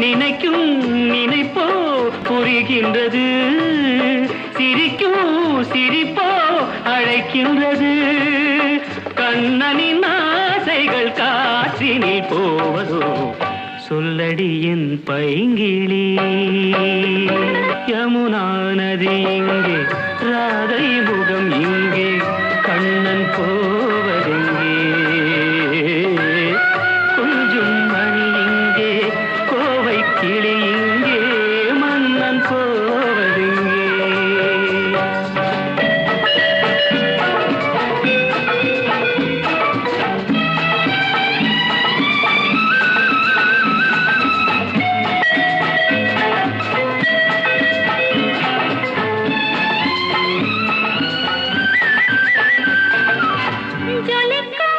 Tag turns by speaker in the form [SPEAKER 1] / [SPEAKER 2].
[SPEAKER 1] நினைக்கும் நினைப்போ புரிகின்றது. சிரிக்கும் சிரிப்போ அழைக்கின்றது. கண்ணனின் ஆசைகள் காற்றினில் போவதோ சொல்லடி என் பைங்கிளி. யமுனா நதி இங்கே बोल का